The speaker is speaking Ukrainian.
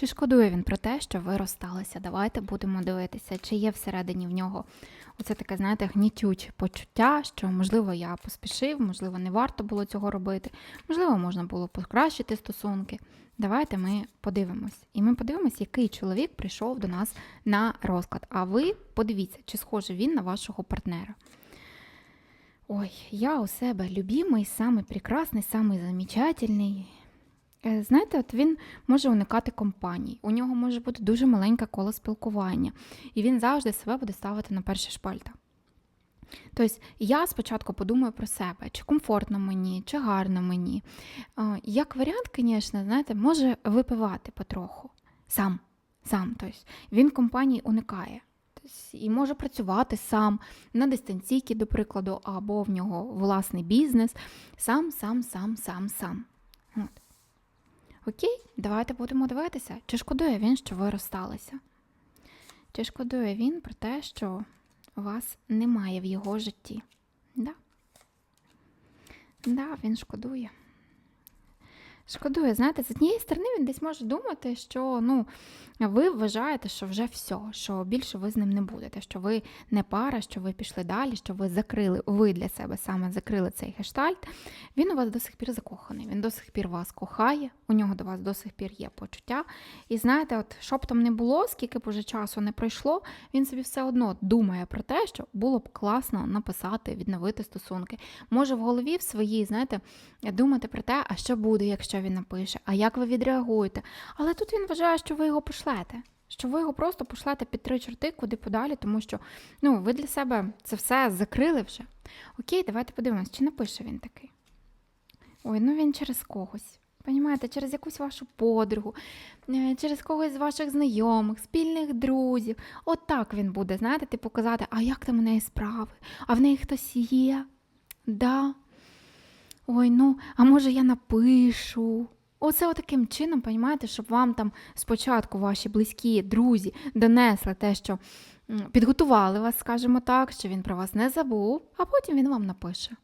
Чи шкодує він про те, що ви розсталися? Давайте будемо дивитися, чи є всередині в нього оце таке, знаєте, гнітюче почуття, що можливо я поспішив, можливо, не варто було цього робити, можливо, можна було покращити стосунки. Давайте ми подивимось. І ми подивимось, який чоловік прийшов до нас на розклад. А ви подивіться, чи схожий він на вашого партнера. Ой, я у себе любимий, самий прекрасний, самий замечательний. Е, Знаєте, от він може уникати компаній, у нього може бути дуже маленьке коло спілкування, і він завжди себе буде ставити на перші шпальта. Тобто я спочатку подумаю про себе, чи комфортно мені, чи гарно мені. Е, Як варіант, звісно, знаєте, може випивати потроху. Сам. Сам. Тобто він компаній уникає. Тобто, і може працювати сам на дистанційці, до прикладу, або в нього власний бізнес. Сам, сам, сам, сам, сам. От. Окей, давайте будемо дивитися, чи шкодує він, що ви розсталися? Чи шкодує він про те, що вас немає в його житті? Да. Да, він шкодує. Шкодує, знаєте, з однієї сторони він десь може думати, що ну, ви вважаєте, що вже все, що більше ви з ним не будете, що ви не пара, що ви пішли далі, що ви закрили, ви для себе саме закрили цей гештальт. Він у вас до сих пір закоханий, він до сих пір вас кохає, у нього до вас до сих пір є почуття. І знаєте, от що там не було, скільки б уже часу не пройшло, він собі все одно думає про те, що було б класно написати, відновити стосунки. Може в голові в своїй, знаєте, думати про те, а що буде, якщо він напише, а як ви відреагуєте. Але тут він вважає, що ви його пошлете. Що ви його просто пошлете під три чорти куди подалі, тому що ну, ви для себе це все закрили вже. Окей, давайте подивимось, чи напише він такий. Ой, ну він через когось. Понімаєте, через якусь вашу подругу, е, через когось з ваших знайомих, спільних друзів. От так він буде, знаєте, типу казати, а як там у неї справи? А в неї хтось є? Да. Ой, ну, а може я напишу. Оце отаким чином, понімаєте, щоб вам там спочатку ваші близькі друзі донесли те, що підготували вас, скажімо так, що він про вас не забув, а потім він вам напише.